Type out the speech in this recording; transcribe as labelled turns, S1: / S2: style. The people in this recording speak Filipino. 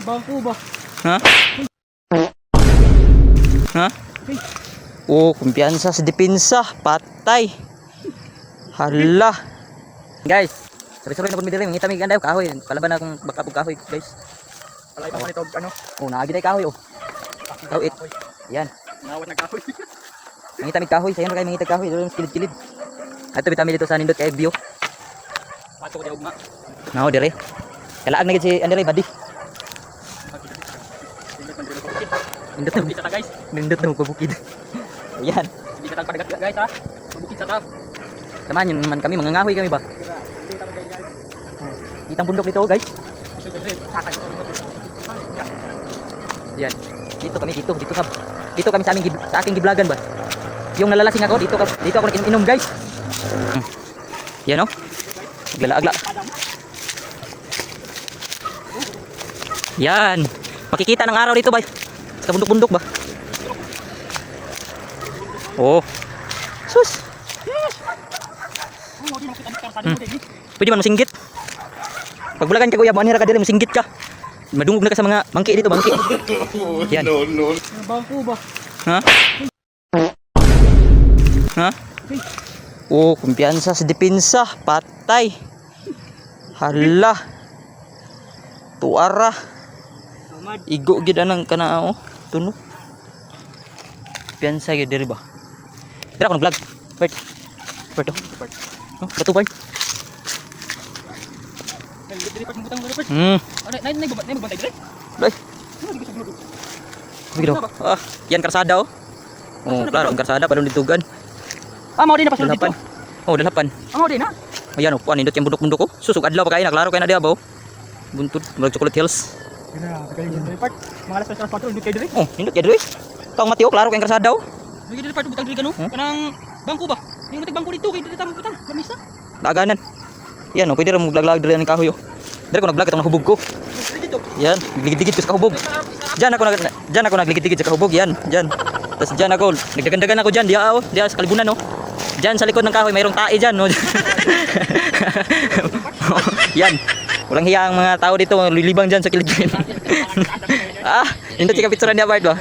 S1: Bangko ba?
S2: Ha? Ha? Oh, kumpiyansa sa depensa. Patay. Hala. Guys, sabi-sabi na po mi diri, ngita mi ganda yung kahoy. Kalaban na akong baka pug kahoy, guys.
S1: Alay pa ito, ano?
S2: Oh, naagi tayo kahoy oh. Kawit. Yan.
S1: Nawat na kahoy.
S2: Mangita mi kahoy, sayon kay mangita kahoy, dito kilid-kilid. Ato bitami dito sa nindot kay view.
S1: Pato ko di ugma.
S2: Nao dire. Kalaag na si Andre Badi. Nindot na,
S1: guys.
S2: nindot na mo bukid. Ayan.
S1: Hindi sa tang padagat guys ha. Mabukid sa ta.
S2: Samahan yun man kami, mga ngahoy kami ba? Itang bundok dito guys. Yan. Dito kami dito, dito kami. Dito kami sa aming sa aking giblagan ba. Yung nalalasing ako dito ka dito ako nag-inom guys. Hmm. Yan oh. Agla-agla. Yan. Makikita ng araw dito ba? Sa bundok-bundok ba? Oh. Sus. Hmm. Pwede man masinggit. Pag bulagan ka kuya, mo anira ka diri masinggit ka. Madungog na ka sa mga mangki dito, mangki. Yan.
S1: Bangko ba?
S2: Ha? Ha? Oh, kumpiyansa sa depensa. Patay. Hala. Tuara. Igo gid anang kana oh. Tuno. Kumpiyansa gid diri ba? Dira ko nag-vlog. Bert. Bert. oh. Oh, bato Bert.
S1: Dili pa butang dili pa.
S2: Hmm.
S1: Ano, nay nay babantay babantay dire.
S2: Lai. Begitu. Ah, yan karsada oh. Oh, klaro ang karsada padung ditugan.
S1: Ah, mau din na pasulod
S2: Dalapan.
S1: dito.
S2: Oh, dalapan.
S1: Ah, mau din ha.
S2: Ayan oh, puan indot yung bundok-bundok oh. Susug adlaw pa kayo na klaro kay na diha ba oh. Buntut, mag chocolate hills.
S1: Grabe kayo diri part. Mga alas 3 4 hindi kayo dire.
S2: Oh, klaro kay ang karsada oh.
S1: Lagi diri part butang diri kanu.
S2: Hmm?
S1: Kanang bangko ba? Yung natig bangko dito kay diri tamo butang. Lamisa.
S2: Daganan. Yan oh, pwede mo vlog diri ang kahoy. Diri ko nag-vlog itong nahubog ko.
S1: Dito.
S2: Yan, ligid-ligid sa kahubog. Diyan ako nag diyan ako nagligid-ligid sa kahubog yan. Diyan. Tapos diyan ako, nagdagandagan ako diyan, diya oh, diya sa kalibunan oh. Diyan sa likod ng kahoy mayroong tae diyan no. yan. Walang hiya ang mga tao dito, lilibang diyan sa kilid. ah, indot si kapitsuran niya Bart ba?